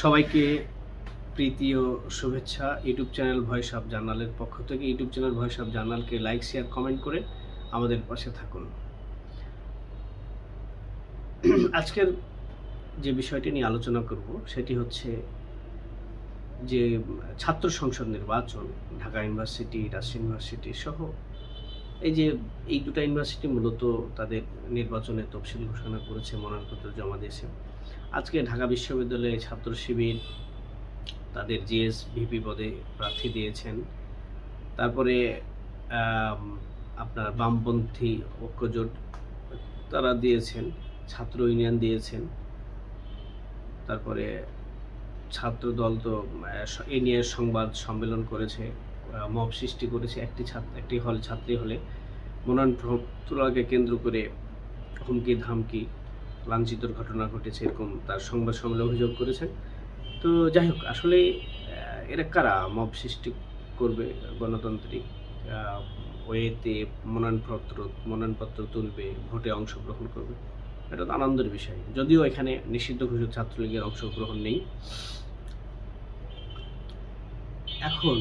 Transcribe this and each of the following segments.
সবাইকে প্রীতি ও শুভেচ্ছা। ইউটিউব চ্যানেল ভয়েস অফ জার্নালের পক্ষ থেকে ইউটিউব চ্যানেল ভয়েস অফ জার্নালকে লাইক, শেয়ার, কমেন্ট করে আমাদের পাশে থাকুন। আজকের যে বিষয়টি নিয়ে আলোচনা করব, সেটি হচ্ছে যে ছাত্র সংসদ নির্বাচন, ঢাকা ইউনিভার্সিটি, রাজশাহী ইউনিভার্সিটি সহ এই যে এই দুটা ইউনিভার্সিটি মূলত তাদের নির্বাচনের তফসিল ঘোষণা করেছে, মনোনয়নপত্র জমা দিয়েছে। আজকে ঢাকা বিশ্ববিদ্যালয়ে ছাত্র শিবির তাদের জিএস ভিপি পদে প্রার্থী দিয়েছেন। তারপরে আপনার বামপন্থী ঐক্যজোট তারা দিয়েছেন, ছাত্র ইউনিয়ন দিয়েছেন। তারপরে ছাত্র দল তো, এ নিয়ে সংবাদ সম্মেলন করেছে, মব সৃষ্টি করেছে একটি ছাত্র, একটি হল ছাত্রী হলে। মনোনয়ন মনোনয়নপত্রকে কেন্দ্র করে হুমকি ধামকি লাঞ্ছিতর ঘটনা ঘটেছে এরকম তার সংবাদ সম্মেলনে অভিযোগ করেছেন। তো যাই হোক, আসলে এরা কারা? মব সৃষ্টি করবে গণতান্ত্রিক ওয়েতে মনোনয়নপত্র মনোনয়নপত্র তুলবে, ভোটে অংশগ্রহণ করবে? এটা তো আনন্দের বিষয়। যদিও এখানে নিষিদ্ধ ঘোষিত ছাত্রলীগের অংশগ্রহণ নেই। এখন,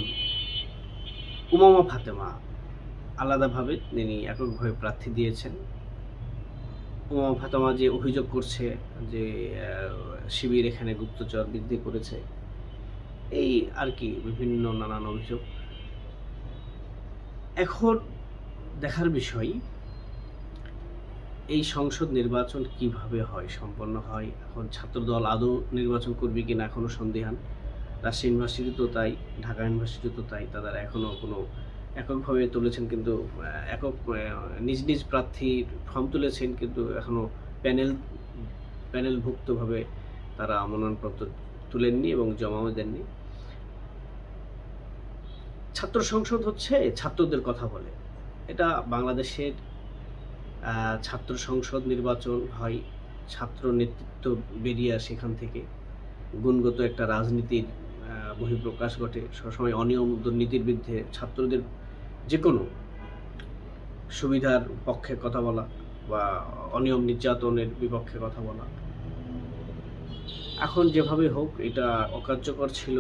উমামা ফাতেমা আলাদাভাবে তিনি এককভাবে প্রার্থী দিয়েছেন। ফাতেমা যে অভিযোগ করছে যে শিবির এখানে গুপ্তচর বৃদ্ধি করেছে, এই আর কি বিভিন্ন নানান অভিযোগ। এখন দেখার বিষয়, এই সংসদ নির্বাচন কীভাবে হয়, সম্পন্ন হয়? এখন ছাত্রদল আদৌ নির্বাচন করবে কিনা এখনও সন্দেহান। রাজশাহী ইউনিভার্সিটি তো তাই, ঢাকা ইউনিভার্সিটি তো তাই তারা এখনও কোনো এককভাবে তুলেছেন কিন্তু একক নিজ নিজ প্রার্থীর ফর্ম তুলেছেন কিন্তু এখনও প্যানেল, প্যানেলভুক্তভাবে তারা মনোনয়নপত্র তুলেননি এবং জমাও দেননি। ছাত্র সংসদ হচ্ছে ছাত্রদের কথা বলে। এটা বাংলাদেশের ছাত্র সংসদ নির্বাচন হয়, ছাত্র নেতৃত্ব বেরিয়ে আসে এখান থেকে। গুণগত একটা রাজনীতির বহিঃপ্রকাশ ঘটে। সবসময় অনিয়ম দুর্নীতির বিরুদ্ধে ছাত্রদের যে কোনো সুবিধার পক্ষে কথা বলা বা অনিয়ম নির্যাতনের বিপক্ষে কথা বলা। এখন যেভাবে হোক, এটা অকার্যকর ছিল।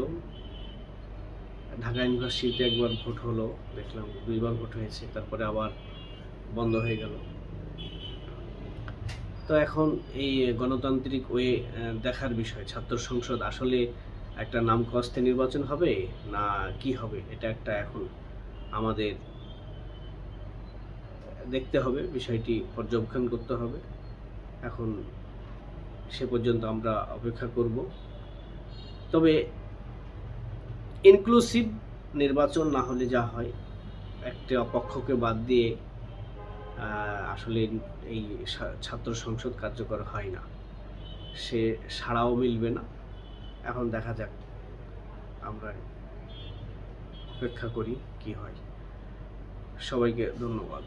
ঢাকা ইউনিভার্সিটিতে একবার ভোট হলো, দেখলাম দুইবার ভোট হয়েছে, তারপরে আবার বন্ধ হয়ে গেল। তো এখন এই গণতান্ত্রিক ওয়ে দেখার বিষয়, ছাত্র সংসদ আসলে একটা নাম কস্তে নির্বাচন হবে না কি হবে, এটা একটা এখন আমাদের দেখতে হবে, বিষয়টি পর্যবেক্ষণ করতে হবে। এখন সে পর্যন্ত আমরা অপেক্ষা করব। তবে ইনক্লুসিভ নির্বাচন না হলে যা হয়, একটা অপক্ষকে বাদ দিয়ে আসলে এই ছাত্র সংসদ কার্যকর হয় না। সে সাড়াও মিলবে না। এখন দেখা যাক, আমরা অপেক্ষা করি কি হয়। সবাইকে ধন্যবাদ।